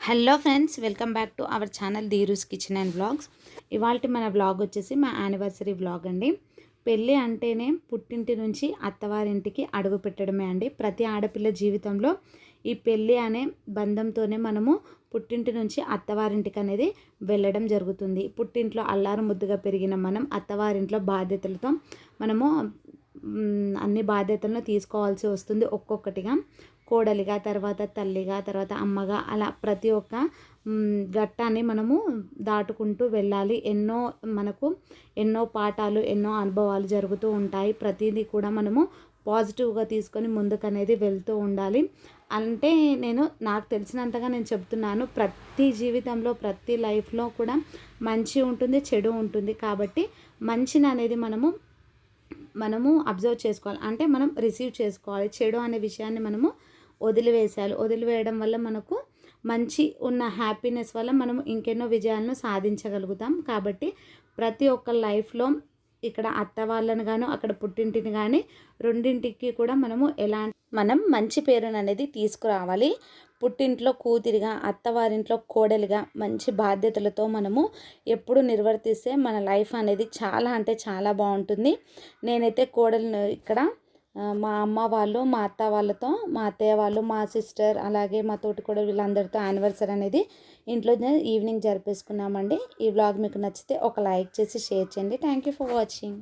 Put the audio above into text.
Hello friends welcome back to our channel Dheeru's kitchen and vlogs. ఇవాళ మన blog వచ్చేసి మా యానివర్సరీ వ్లాగ్ అండి. పెళ్ళి అంటేనే పుట్టింటి నుంచి అత్తవారింటికి అడుగు పెట్టడమే అండి. ప్రతి ఆడపిల్ల జీవితంలో ఈ పెళ్ళి అనే బంధంతోనే మనము పుట్టింటి నుంచి అత్తవారింటికి అనేది వెళ్ళడం జరుగుతుంది. పుట్టింట్లో అల్లారు ముద్దుగా పెరిగిన మనం అత్తవారింట్లో బాధ్యతలతో మనము అన్ని బాధ్యతలను తీసుకోవాల్సి వస్తుంది ఒక్కొక్కటిగా. కోడలిగా తర్వాత తల్లిగా తర్వాత అమ్మగా అలా ప్రతి ఒక్క ఘట్టాన్ని మనము దాటుకుంటూ వెళ్ళాలి. ఎన్నో మనకు ఎన్నో పాఠాలు ఎన్నో అనుభవాలు జరుగుతూ ఉంటాయి. ప్రతిదీ కూడా మనము పాజిటివ్గా తీసుకొని ముందుకనేది వెళ్తూ ఉండాలి. అంటే నేను నాకు తెలిసినంతగా నేను చెప్తున్నాను ప్రతి జీవితంలో ప్రతి లైఫ్లో కూడా మంచి ఉంటుంది చెడు ఉంటుంది. కాబట్టి మంచిని అనేది మనము మనము అబ్జర్వ్ చేసుకోవాలి. అంటే మనం రిసీవ్ చేసుకోవాలి. చెడు అనే విషయాన్ని మనము వదిలివేసేయాలి వదిలివేయడం వల్ల మనకు మంచి ఉన్న హ్యాపీనెస్ వల్ల మనం ఇంకెన్నో విజయాలను సాధించగలుగుతాం. కాబట్టి ప్రతి ఒక్క లైఫ్లో ఇక్కడ అత్త వాళ్ళని గాను అక్కడ పుట్టింటిని కానీ రెండింటికి కూడా మనము ఎలాంటి మనం మంచి పేరును అనేది తీసుకురావాలి. పుట్టింట్లో కూతురిగా అత్తవారింట్లో కోడలిగా మంచి బాధ్యతలతో మనము ఎప్పుడు నిర్వర్తిస్తే మన లైఫ్ అనేది చాలా అంటే చాలా బాగుంటుంది. నేనైతే కోడలు ఇక్కడ మా అమ్మ వాళ్ళు మా అత్త వాళ్ళతో మా అత్తయ్య వాళ్ళు మా సిస్టర్ అలాగే మా తోటి కూడా వీళ్ళందరితో యానివర్సరీ అనేది ఇంట్లో ఈవినింగ్ జరిపేసుకున్నామండి. ఈ వ్లాగ్ మీకు నచ్చితే ఒక లైక్ చేసి షేర్ చేయండి. Thank you for watching